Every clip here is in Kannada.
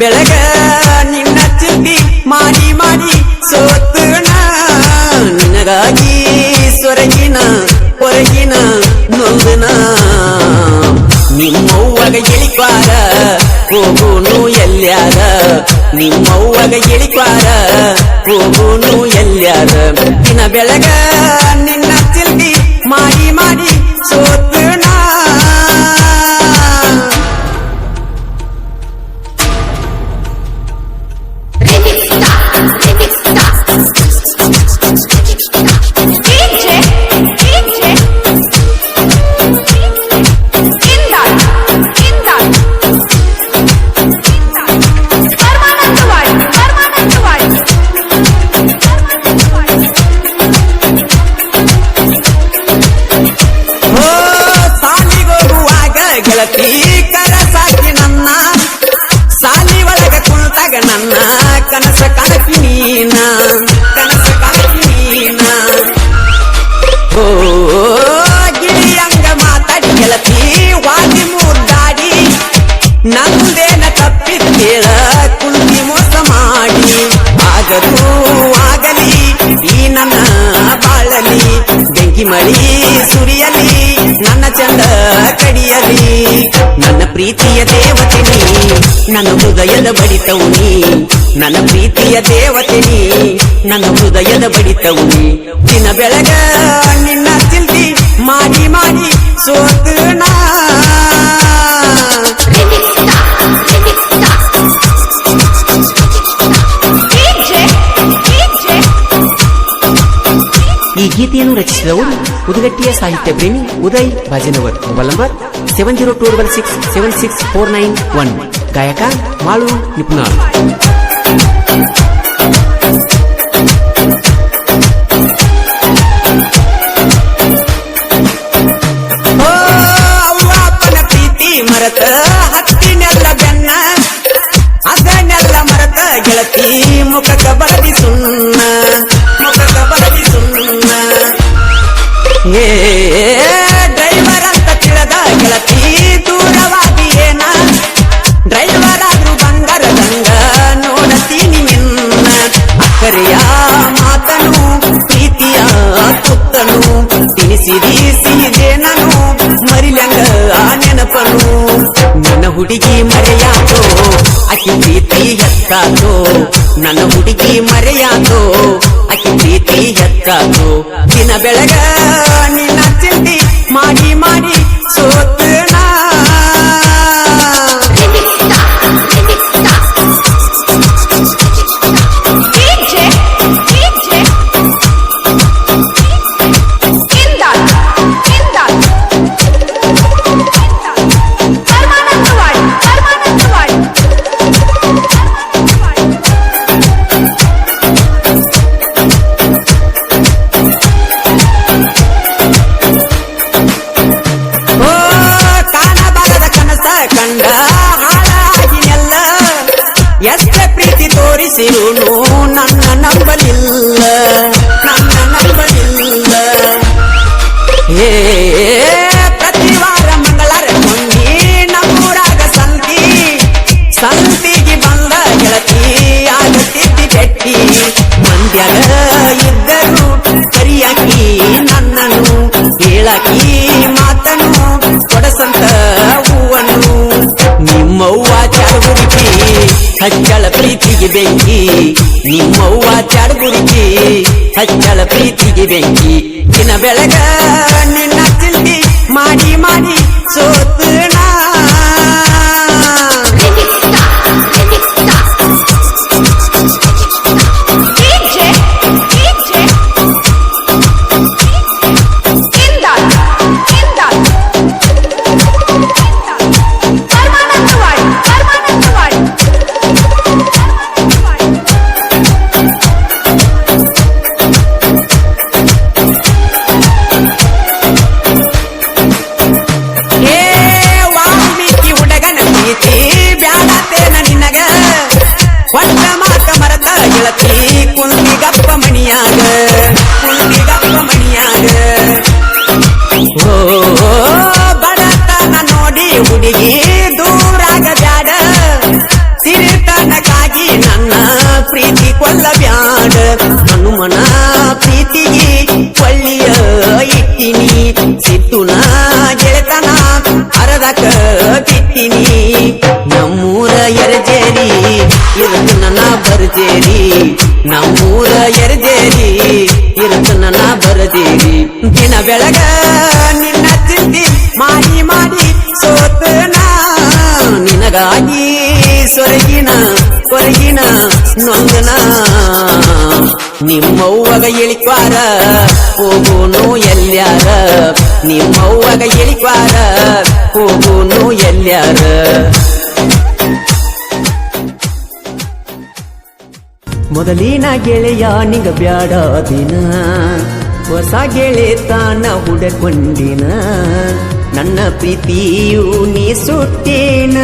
ಬೆಳಗ ನಿನ್ನ ಚಿಂತಿ ಮಾಡಿ ಮಾಡಿ ಸೋತಣ ನಿನಗಾಗಿ ಸೊರಗಿನ ಹೊರಗಿನ ನೊಂದನ ನಿಮ್ಮವ್ವಗ ಎಳಿಪಾರ ಹೋಗೋನು ಎಲ್ಯಾರ ನಿಮ್ಮವ್ವಗ ಇಳಿಪಾರ ಹೋಗುನು ಎಲ್ಯಾರ ದಿನ ಬೆಳಗ ನಿನ್ನ ಚಿಂತಿ ಮಾಡಿ ಮಾಡಿ ಮಳಿ ಸುರಿಯಲಿ, ನನ್ನ ಚಂದ ಕಡಿಯಲಿ. ನನ್ನ ಪ್ರೀತಿಯ ದೇವತೆ ನೀ, ನನ್ನ ಹೃದಯದ ಬಡಿತವು ನೀ. ನನ್ನ ಪ್ರೀತಿಯ ದೇವತೆ ನೀ, ನನ್ನ ಹೃದಯದ ಬಡಿತವು ನೀ. ದಿನ ಬೆಳಗ ನಿನ್ನ ಚಿಂತಿ ಮಾಡಿ ಮಾಡಿ ಸೋತು ನಾ. ಗೀತೆಯನ್ನು ರಚಿಸಿದವರು ಉದಗಟ್ಟಿಯ ಸಾಹಿತ್ಯ ಪ್ರೇಮಿ Uday Bhajanavar mobile number seven zero two double six seven six four nine one ಗಾಯಕ ಮಾಳು ನಿಪುಣಾಳ್ ಅಕ್ಕಿ ಪ್ರೀತಿ ಹೆತ್ತಾತೋ ನನ್ನ ಹುಡುಗಿ ಮರೆಯಾತೋ ಅಕ್ಕಿ ಪ್ರೀತಿ ಹೆತ್ತಾತೋ ದಿನ ಬೆಳಗ ತೋರಿಸಿರುನು ನನ್ನ ನಂಬಲಿಲ್ಲ ನನ್ನ ನಂಬಲಿಲ್ಲ. ಏ ಪ್ರತಿ ವಾರ ಮಂಗಳಾರ ಕೊಂಡಿ ನಮ್ಮೂರಾಗ ಸಂತಿ. ಸಂತಿಗೆ ಬಂದ ಗೆಳತಿ ಆಗತ್ತಿದ್ದಿ ಬೆಟ್ಟಿ. ಮಂದ್ಯಾಗ ಇದ್ದರು ಕರಿಯಾಕಿ ನನ್ನನು ಹೇಳಾಕಿ ಮಾತನು ಕೊಡಸಂತ ಹೂವನು. ನಿಮ್ಮವ್ವ ಚಾಡುಗುರಿಕಿ ಹಚ್ಚಳ ಪ್ರೀತಿಗೆ ಬೆಂಕಿ ನಿಮ್ಮವ್ವ ಚಾಡುಗುರಿಕಿ ಹಚ್ಚಳ ಪ್ರೀತಿಗೆ ಬೆಂಕಿ. ದಿನ ಬೆಳಗ ನಿನ್ನ ಚಿಂತಿ ಮಾಡಿ ಮಾಡಿ ಮಾಡ ಹನುಮನ ಪ್ರೀತಿಗೆ ಕೊಳ್ಳಿಯ ಇಟ್ಟಿನಿ. ಸಿಟ್ಟುನ ಗೆಳೆತನ ಅರದಕ ಬಿಟ್ಟಿನಿ. ನಮ್ಮೂರ ಎರಜೇರಿ, ಇರುತ್ತ ನನ್ನ ಬರ್ಜೇರಿ. ನಮ್ಮೂರ ಎರಜೇರಿ ನನ್ನ ಬರದೇರಿ ದಿನ ಬೆಳಗ ನಿನ್ನ ಚಿಂತಿ, ಮಾಡಿ ಮಾಡಿ ಸೋತನ. ನಿನಗಾಗಿ ಸೊರಗಿನ ಕೊರಗಿನ ನೊಂದನ. ನಿಮ್ಮವ್ವಗ ಇಳಿಕ್ವಾರ ಹೋಗೋನು ಎಲ್ಯಾರ. ನಿಮ್ಮವ್ವಗ ಇಳಿಕ್ವಾರ ಹೋಗೋನು ಎಲ್ಯಾರ. ಮೊದಲಿನ ಗೆಳೆಯ ನಿಂಗ ಬ್ಯಾಡ ದಿನ. ಹೊಸ ಗೆಳೆತಾನ ಹುಡಕೊಂಡಿನ. ನನ್ನ ಪ್ರೀತಿಯು ನೀ ಸುಟ್ಟೇನ.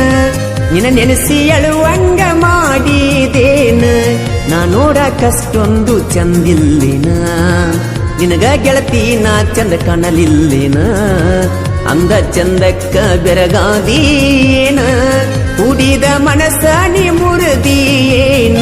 ನಿನ ನೆನೆಸಿ ಅಳುವಂಗ ಮಾಡಿದೇನ? ನಾ ನೋಡಕಷ್ಟೊಂದು ಚಂದಿಲ್ಲಿನ? ನಿನಗ ಗೆಳತಿ ನಾ ಚಂದ ಕಾಣಲಿಲ್ಲಿನ? ಅಂದ ಚಂದಕ್ಕ ಬೆರಗಾದೀನ ಕುಡಿದ ಮನಸ ನೀ ಮುರಿದಿಯೇನ?